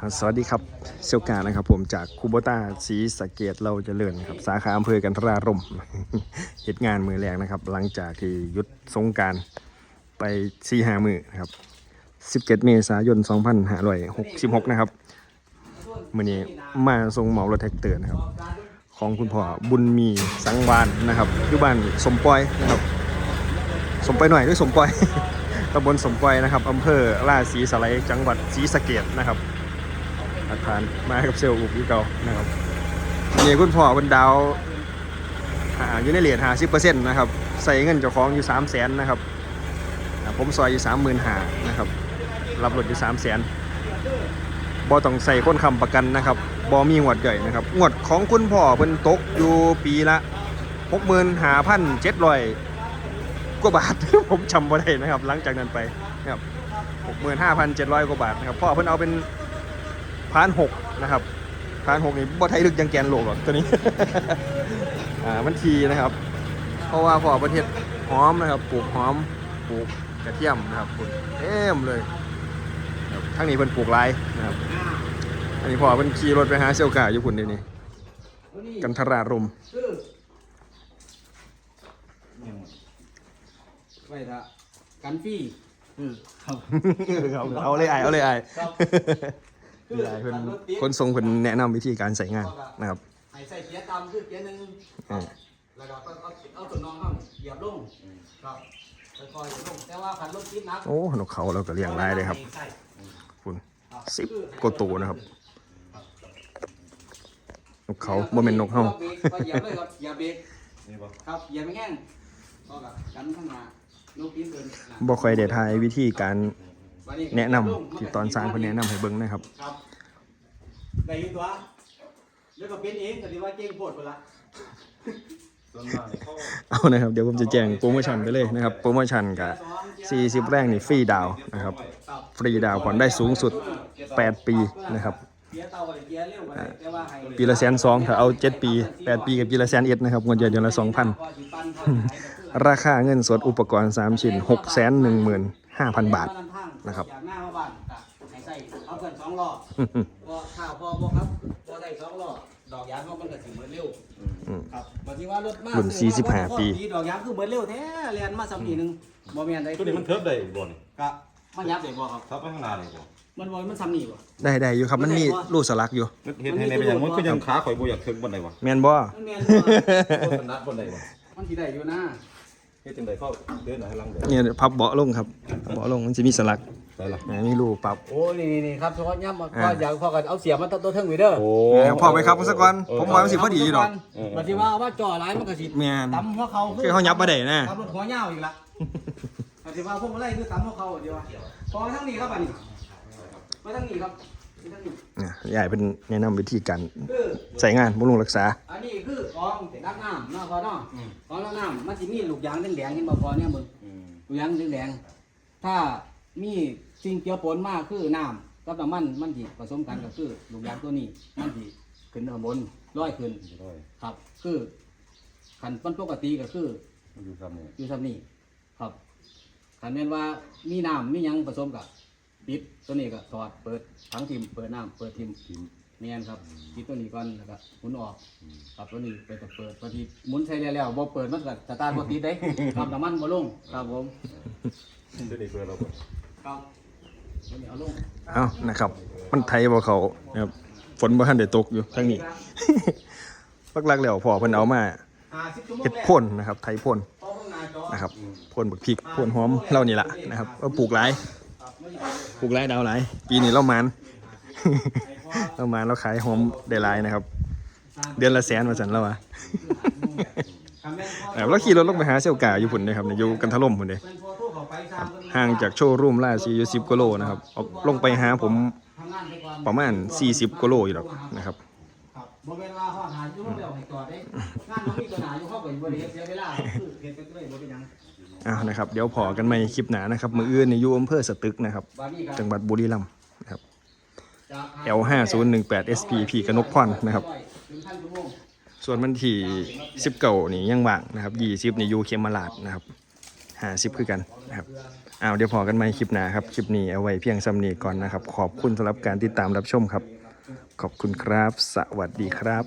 สวัสดีครับเซลกานะครับ ผมจากคูโบต้าสีสะเกตเราเจะเลื่อนครับสาขาอำเภอกันทรารมเหตุงานมือแรกนะครับ หลังจากที่ยุดสงการไปสีหามือนะครับ 17 เมษายน 2566 นะครับมื่อนี้มาทรงเหมารถแท็กเตอร์นะครับ ของคุณพ่อบุญมีสังวานนะครับอยู่บ้านสมปอยนะครับ สมปอยหน่อยด้วยสมปอยตำบลสมปอยนะครับอำเภอราศีสไลจังหวัดศรีสะเกดนะครับ อาคารมากับเซลล์อุบที่เก่านะครับนี่คุณพ่อเป็นดาวหาอยู่ในเหรียญหาสิบเปอร์เซ็นต์นะครับใส่เงินเจ้าของอยู่สามแสนนะครับผมซอยอยู่สามหมื่นหานะครับรับรถอยู่สามแสนบอต้องใส่ค้นคำประกันนะครับบอมีงวดใหญ่นะครับงวดของคุณพ่อเป็นตกอยู่ปีละหกหมื่นหาพันเจ็ดร้อยกว่าบาทผมจำบ่ได้นะครับ หลังจากนั้นไปนะครับหกหมื่นห้าพันเจ็ดร้อยกว่าบาทนะครับพ่อเพิ่นเอาเป็น พานหกนะครับพานหกนี่บ่ไทยลึกยังแกนโลกหรอกตัวนี้ อ่ามันทีนะครับ เพราะว่าพอประเทศหอมนะครับปลูกหอมปลูกกระเทียมนะครับปลูกเต็มเลยครับทั้งนี้เพิ่นปลูกไรนะครับ อันนี้พอเพิ่นขี่รถไปหาเซลกาอยู่พุ่นนี่นี่กันทรารมคือไว้ละกันฟรีอือครับเอาเอาเลยไอายเอาเลยไอายครับเลยไอายเพิ่นคนทรงเพิ่นแนะนำวิธีการใส่งานนะครับให้ใส่เกียร์ต่ำคือเกียร์หนึ่งอ่าแล้วก็ต้องเอาเอาตัวน้องเข้าเหยียบลงครับค่อยๆลงแต่ว่าคันรถติดหนักโอ้นกเขาเราก็เลี้ยงได้เลยครับใส่คุณครับสิบกว่าตัวนะครับนกเขาบ่เป็นนกเฮาบรกก็เหยียบเลยครับเหยียบเบรกครับเหยียบไม่แห้งก็กับกันข้างหน้านกปีนเกินนะบ่ค่อยได้ทายวิธีการวันนี้ แนะนำที่ตอนสร้างเพิ่นแนะนำให้เบิ่งนะครับครับได้ยินตัวแล้วก็เป็นเองก็ถือว่าเก่งโพดไปละส่วนมากนี่เขาเอานะครับเดี๋ยวผมจะแจ้งโปรโมชั่นไปเลยนะครับโปรโมชั่นกับ 40 แรกนี่ฟรีดาวน์นะครับ ฟรีดาวน์ผ่อนได้สูงสุด 8 ปีนะครับเกียร์เตาอะไรเกียร์เร็วไปเลยแต่ว่าให้ปีละแสนสองถ้าเอา 7 ปี 8 ปีกับปีละแสนเอ็ดนะครับเงินเดือนเดือนละ 2,000 ราคาเงินสดอุปกรณ์ 3 ชิ้น 615,000 บาท นะครับ อยากหน้ามาบ้านก็ให้ใส่เอาเกินสองล้อพอข้าวพอบ่ครับพอได้สองล้อดอกยางเขามันก็สิเหมือนเร็วอืม ครับบางทีว่ารถมากรุ่น45ปี ดอกยางคือเหมือนเร็วแท้เรียนมาสำนีหนึงบ่แม่นได้ตัวนี้มันเทิบได้บ่นี่ก็มันยับได้บ่ครับทับไปข้างหน้านี่บ่มันบ่มันสำนีบ่ ได้ได้อยู่ครับมันมีรูปสลักอยู่มันเฮ็ดให้ในเป็นอย่างมันก็ยังขาข่อยบ่อยากถึงบ่ได้วะแมนบ่ มันแม่นบ่บ่ถนัดบ่ได้วะมันสิได้อยู่นะ เฮ็ดจังได๋เขาเดินหน้าหลังเด้อเนี่ยพับเบาะลงครับเบาะลงมันจะมีสลักได้ล่ะอ่ามีรูปปรับ โอ้ยนี่นี่ครับเฉพาะย่ำมาอ่าก็อยากพอกันเอาเสียบมาตัวตัวเทิงไว้เด้อโอ้เออพอไปครับสักวันผมว่ามันสิพอดีอยู่ดอกบัดนี้ว่าว่าจ่อหลายมันก็สิแม่นตำหัวเขาคือเขายับมาได้นะตำรถหัวเหย้าอีกละบัดนี้ว่าพวกอะไรคือตำหัวเขาเดียวว่าพอทั้งนี้ครับบัดนี้มาทั้งนี้ครับมาทั้ง นี้เนี่ยยายเป็นแนะนำวิธีการคือใส่งานบำรุงรักษา อันนี้คือกองรักน้ำเนาะพอเนาะกองรักน้ำมันสิมีลูกยางแดงๆเห็นบ่พอเนี่ยมึงอืมลูกยางแดงๆถ้ามีสิ่งเกี่ยวปนมากคือน้ำกับน้ำมันมันสิผสมกันก็คือลูกยางตัวนี้มันสิขึ้นข้างบนลอยขึ้นได้ครับ คือขันมันปกติก็คือมันอยู่ซ้ำนี่อยู่ซ้ำนี่ครับขันแม่นว่ามีน้ำมีหยังผสมกับ ปิดตัวนี้ก็ถอดเปิดทั้งทิมเปิดน้ำเปิดทิมทีมแม่นครับปิดตัวนี้ก่อนแล้วก็หมุนออกครับตัวนี้ไปก็เปิดพอดีหมุนใช้แล้วบ่เปิดมันก็สตาร์ทบ่ติดได้ ครับน้ำมันบ่ลงครับผมตัวนี้เพื่อเราบ่ครับตัวนี้เอาลงเอานะครับ มันไทยบ่เขานะครับฝนบ่ทันได้ตกอยู่ทั้งนี้ ลักๆแล้วพอเพิ่นเอามา50ชั่วโมงเฮ็ดแรกพ่นนะครับ ไทยพ่นเอาข้างหน้าจอนะครับพ่นบักพริกพ่นหอมเล่านี่ล่ะนะครับเอาปลูกหลาย ครับไม่ได้ ปลูกหลายดาวหลายปีนี้เรามันเรามันเราขายหอมได้หลายนะครับ เดือนละแสนว่าซั่นแล้วว่ะครับแม่นพอนะครับแล้วขี่รถลงไปหาเซลกาอยู่พุ่นนะครับเนี่ยอยู่กันทะล่มพุ่นเด้เป็นพอโทรเข้าไปตามห่างจากโชว์รูมล่าซีอยู่10กิโลนะครับเอาลงไปหาผมทำงานไปก่อนประมาณ 40กิโลอยู่หรอกนะครับครับบ่แม่นว่าข้อหาอยู่แล้วให้จอดได้งานมันมีตัวหนาอยู่เข้าไปบ่ได้เสียเวลาคือเฮ็ดไปเลยบ่เป็นหยัง อ้าวนะครับ เดี๋ยวพอกันใหม่คลิปหนานะครับ มืออื่นในอยู่อำเภอสตึกนะครับบาดนี้ครับ จังหวัดบุรีรัมย์นะครับจาก L5018 SPP กนกพรนะครับถึงพันชั่วโมงส่วนวันที่10เก่านี่ยังว่างนะครับ20นี่อยู่เขมราชนะครับหาสิบคือกันนะครับเอาเดี๋ยวพอกันไหมคลิปหน้าครับ คลิปนี้เอาไว้เพียงสำนีก่อนนะครับ ขอบคุณสำหรับการติดตามรับชมครับ ขอบคุณครับ สวัสดีครับ